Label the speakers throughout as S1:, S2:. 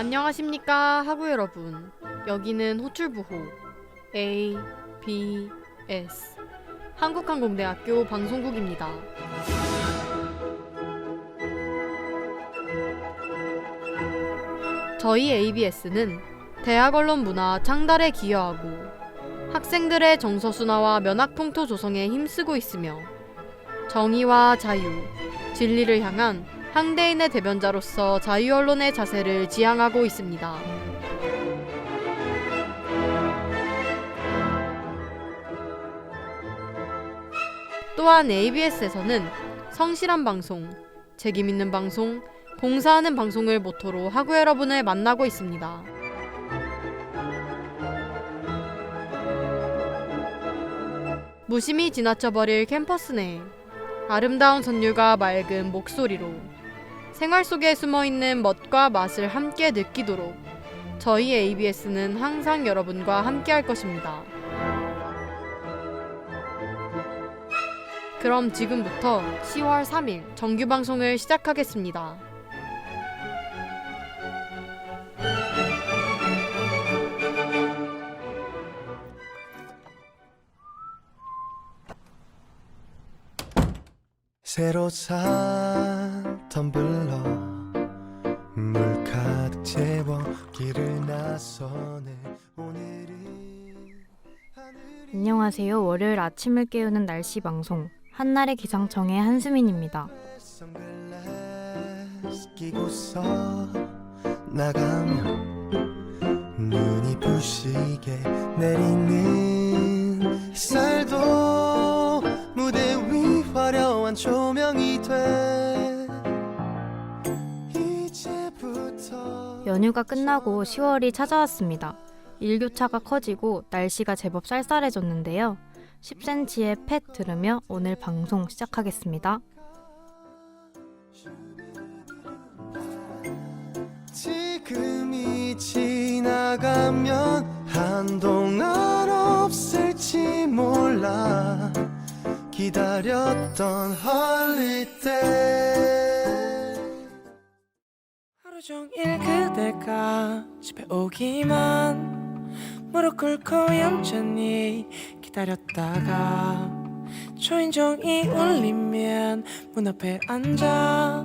S1: 안녕하십니까 하구 여러분. 여기는 호출부호 A B S 한국항공대학교 방송국입니다. 저희 ABS는 대학 언론 문화 창달에 기여하고 학생들의 정서 순화와 면학 풍토 조성에 힘쓰고 있으며 정의와 자유, 진리를 향한 항대인의 대변자로서 자유 언론의 자세를 지향하고 있습니다. 또한 ABS에서는 성실한 방송, 책임 있는 방송, 봉사하는 방송을 모토로 하구 여러분을 만나고 있습니다. 무심히 지나쳐버릴 캠퍼스 내 아름다운 선율과 맑은 목소리로 생활 속에 숨어 있는 멋과 맛을 함께 느끼도록 저희 ABS는 항상 여러분과 함께 할 것입니다. 그럼 지금부터 10월 3일 정규 방송을 시작하겠습니다.
S2: 새로 산 텀블러 물 가득 채워 길을 나서네 하늘이
S3: 안녕하세요. 월요일 아침을 깨우는 날씨 방송 한날의 기상청의 한수민입니다.
S2: 선글라스 끼고서 나가면 눈이 부시게 내리는 햇살
S3: 연휴가 끝나고 10월이 찾아왔습니다. 일교차가 커지고 날씨가 제법 쌀쌀해졌는데요. 10cm의 팻 들으며 오늘 방송 시작하겠습니다.
S2: 지금이 지나가면 한동안 없을지 몰라 기다렸던 홀리데이
S4: 하루 종일 그대가 집에 오기만 무릎 꿇고 얌전히 기다렸다가 초인종이 울리면 문 앞에 앉아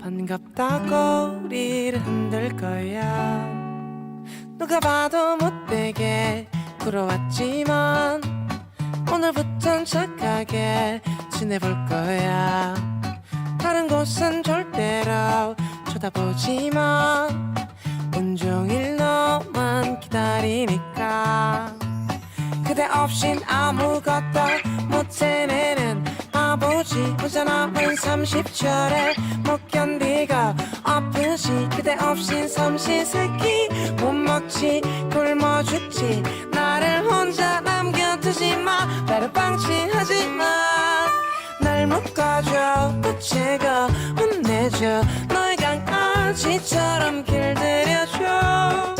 S4: 반갑다고 우리를 흔들 거야. 누가 봐도 못되게 굴어왔지만 오늘부턴 착하게 지내볼 거야. 다른 곳은 절대로 쳐다보지만 온종일 너만 기다리니까. 그대 없인 아무것도 못 해내는 아버지. 혼자 남은 30절에 못 견디고 아프지. 그대 없인 삼시세끼 못 먹지. 굶어 죽지. 나를 혼자 남겨두지 마. 나를 방치하지 마날 묶어줘. 붙이고 혼내줘 강아지처럼 길들여줘.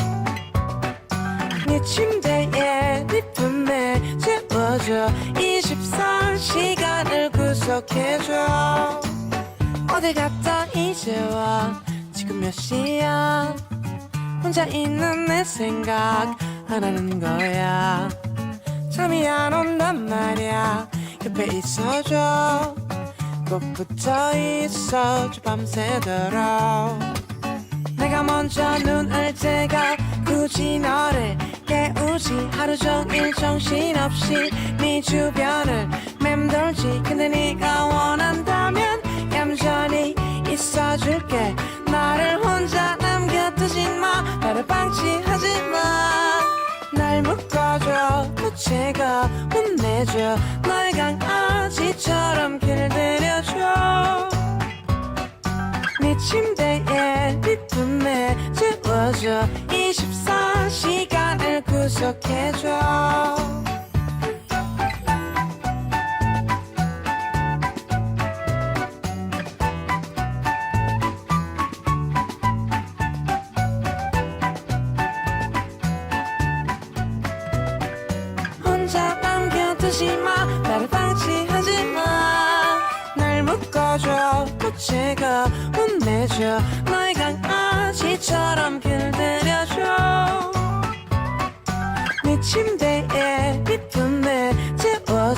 S4: 네 침대에 네 품에 재워줘. 24시간을 구속해줘. 어딜 갔다 이제 와? 지금 몇 시야? 혼자 있는 내 생각 안 하는 거야. 잠이 안 온단 말이야. 옆에 있어줘. 꼭 붙어 있어줘 밤새도록 내가 먼저 눈을 뜨가 굳이 너를 깨우지 하루 종일 정신없이 네 주변을 맴돌지. 근데 네가 원한다면 얌전히 있어줄게. 나를 혼자 남겨두지 마. 나를 방치하지 마날 묶어줘. 붙이고 혼내줘. 너의 강아지 24시간을 구속해줘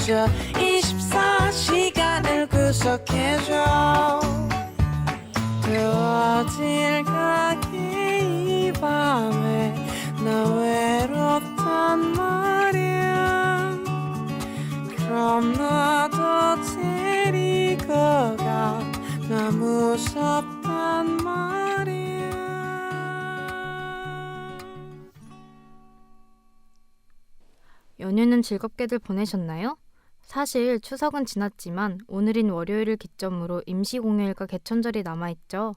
S4: 채워줘 24시간을 구속해줘. 또 어딜 가게 이 밤에 나 외롭단 말이야. 그럼 나도 데리고 가나 무섭단 말이야.
S3: 연휴는 즐겁게들 보내셨나요? 사실 추석은 지났지만 오늘인 월요일을 기점으로 임시공휴일과 개천절이 남아있죠.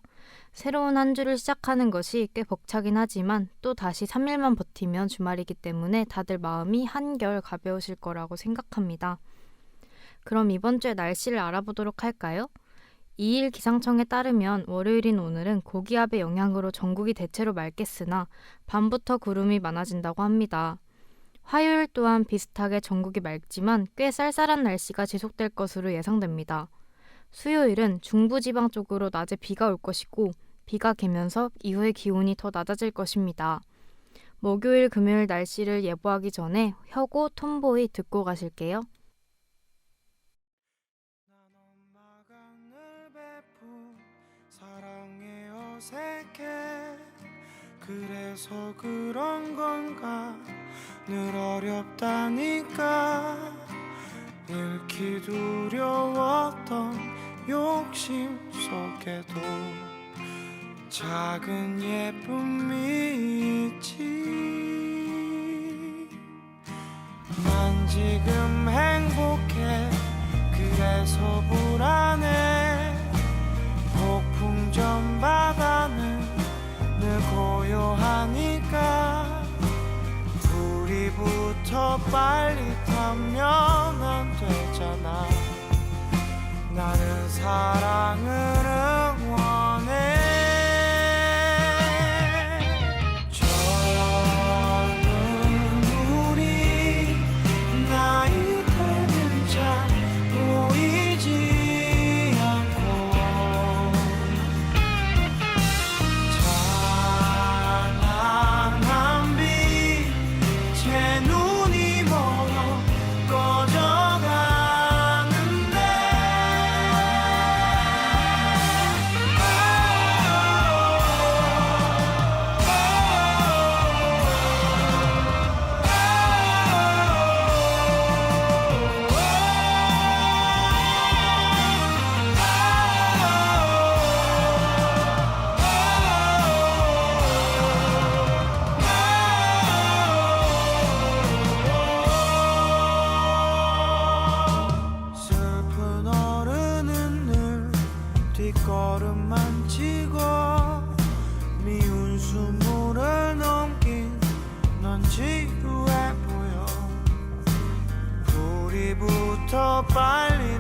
S3: 새로운 한 주를 시작하는 것이 꽤 벅차긴 하지만 또 다시 3일만 버티면 주말이기 때문에 다들 마음이 한결 가벼우실 거라고 생각합니다. 그럼 이번 주의 날씨를 알아보도록 할까요? 2일 기상청에 따르면 월요일인 오늘은 고기압의 영향으로 전국이 대체로 맑겠으나 밤부터 구름이 많아진다고 합니다. 화요일 또한 비슷하게 전국이 맑지만 꽤 쌀쌀한 날씨가 지속될 것으로 예상됩니다. 수요일은 중부지방 쪽으로 낮에 비가 올 것이고 비가 개면서 이후에 기온이 더 낮아질 것입니다. 목요일, 금요일 날씨를 예보하기 전에 혁오 톰보이 듣고 가실게요.
S5: 그래서 그런 건가 늘 어렵다니까. 잃기 두려웠던 욕심 속에도 작은 예쁨이 있지. 난 지금 행복해. 그래서 불안해 부터 빨리 타면 안 되잖아. 나는 사랑을 우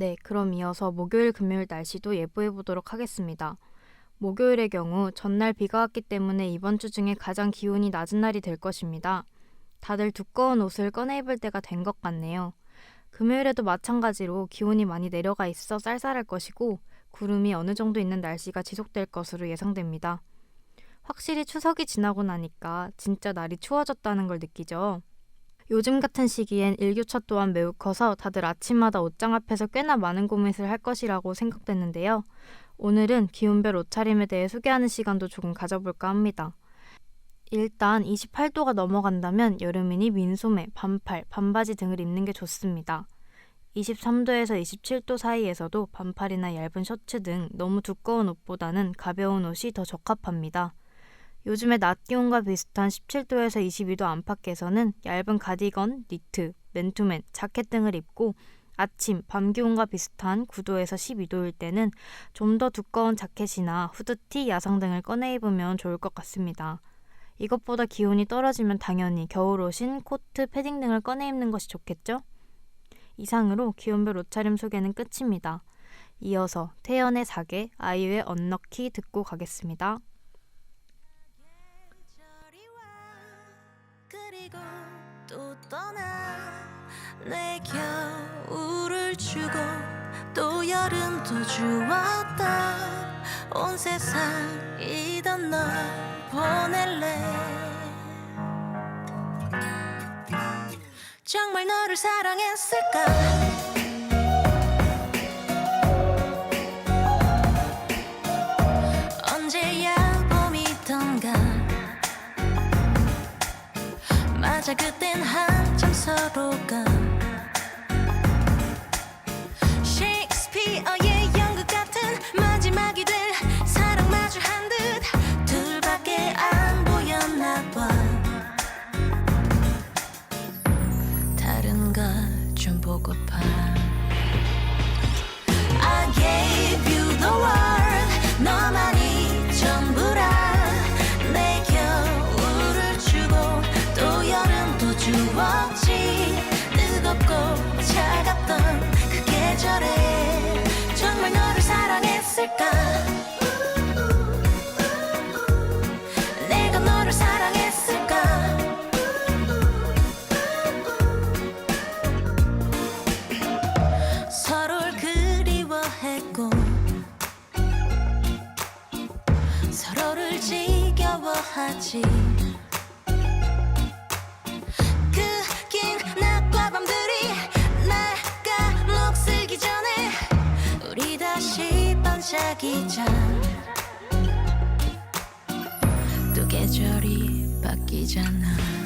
S3: 네, 그럼 이어서 목요일, 금요일 날씨도 예보해 보도록 하겠습니다. 목요일의 경우 전날 비가 왔기 때문에 이번 주 중에 가장 기온이 낮은 날이 될 것입니다. 다들 두꺼운 옷을 꺼내 입을 때가 된 것 같네요. 금요일에도 마찬가지로 기온이 많이 내려가 있어 쌀쌀할 것이고 구름이 어느 정도 있는 날씨가 지속될 것으로 예상됩니다. 확실히 추석이 지나고 나니까 진짜 날이 추워졌다는 걸 느끼죠. 요즘 같은 시기엔 일교차 또한 매우 커서 다들 아침마다 옷장 앞에서 꽤나 많은 고민을 할 것이라고 생각됐는데요. 오늘은 기온별 옷차림에 대해 소개하는 시간도 조금 가져볼까 합니다. 일단 28도가 넘어간다면 여름이니 민소매, 반팔, 반바지 등을 입는 게 좋습니다. 23도에서 27도 사이에서도 반팔이나 얇은 셔츠 등 너무 두꺼운 옷보다는 가벼운 옷이 더 적합합니다. 요즘에 낮 기온과 비슷한 17도에서 22도 안팎에서는 얇은 가디건, 니트, 맨투맨, 자켓 등을 입고 아침, 밤 기온과 비슷한 9도에서 12도일 때는 좀 더 두꺼운 자켓이나 후드티, 야상 등을 꺼내 입으면 좋을 것 같습니다. 이것보다 기온이 떨어지면 당연히 겨울옷인 코트, 패딩 등을 꺼내 입는 것이 좋겠죠? 이상으로 기온별 옷차림 소개는 끝입니다. 이어서 태연의 사계, 아이유의 언럭키 듣고 가겠습니다.
S6: 떠나 내 겨울을 주고 또 여름도 주었다. 온 세상이던 널 보낼래. 정말 너를 사랑했을까 맞아 그땐 한참 서로가 계절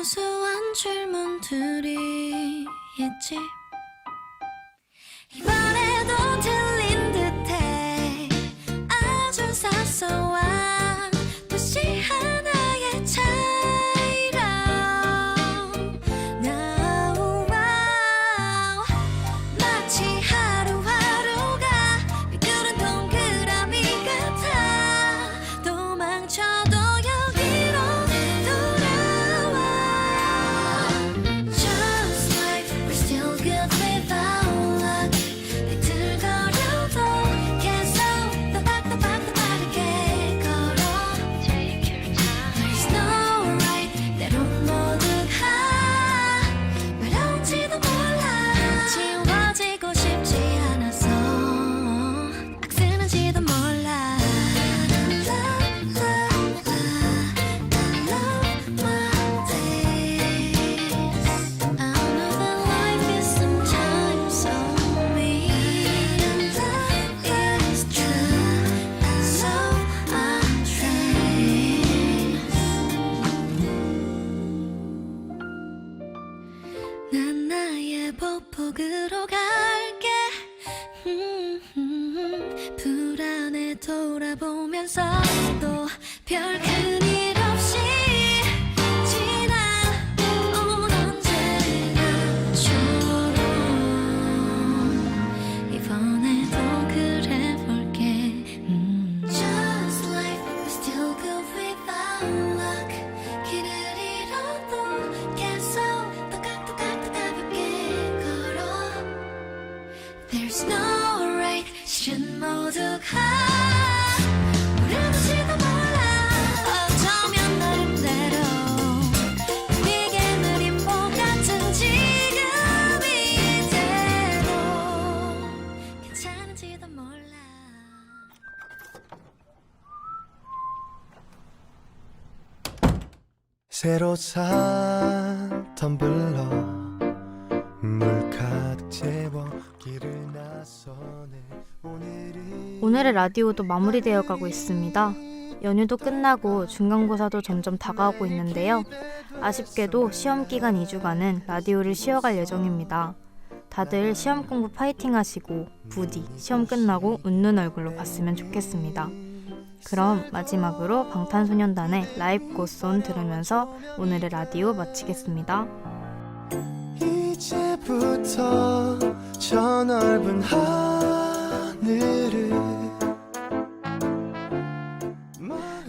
S6: 무수한 질문들이 있지. 이번에도 들린 듯해 아주 사소한 보폭으로 갈게. 음, 불안해 돌아보면서도 별큰
S2: 새로 산 텀블러 물 가득 채워 길을 나서네
S3: 오늘의 라디오도 마무리되어 가고 있습니다. 연휴도 끝나고 중간고사도 점점 다가오고 있는데요. 아쉽게도 시험 기간 2주간은 라디오를 쉬어갈 예정입니다. 다들 시험 공부 파이팅 하시고 부디 시험 끝나고 웃는 얼굴로 봤으면 좋겠습니다. 그럼 마지막으로 방탄소년단의 라이브 고손 들으면서 오늘의 라디오 마치겠습니다.
S2: 이제부터 저 넓은 하늘을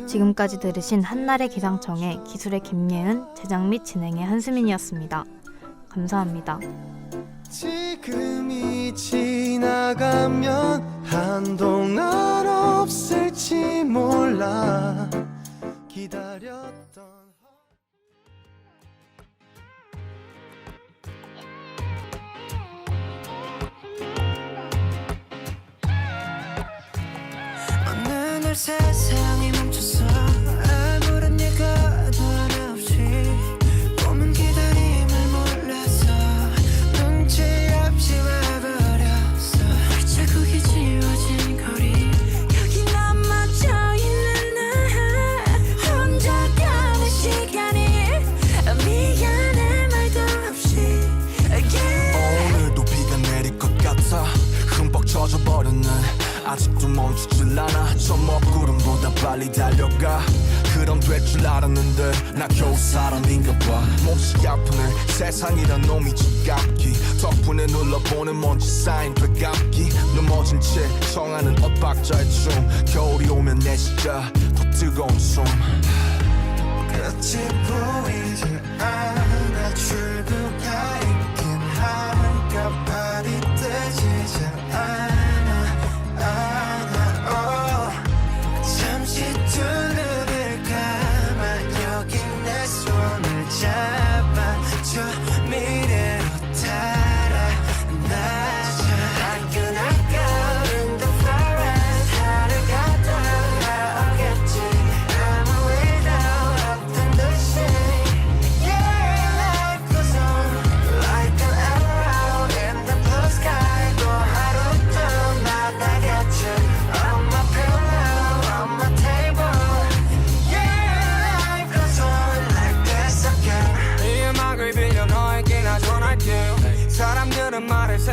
S3: 지금까지 들으신 한날의 기상청의 기술의 김예은, 제작 및 진행의 한수민이었습니다. 감사합니다.
S2: 한동안 없을지 몰라. 기다렸던
S7: 어느 날 세상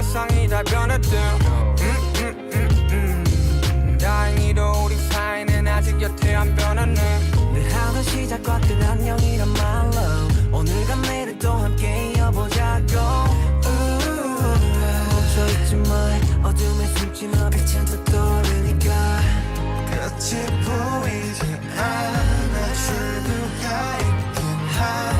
S8: 세상이
S5: 다 변했죠. 음, 음, 음, 음. 다행히도 우리 사이는 아직 여태 안 변했네.
S7: 늘 하루 시작과 끝 안녕이란 말로 오늘과 내일 또 함께 이어보자고. 음. 멈춰있지 마 어둠에 숨지 마 빛은 더 떠오르니까.
S5: 끝이 보이지 않아. 출구가 있긴 하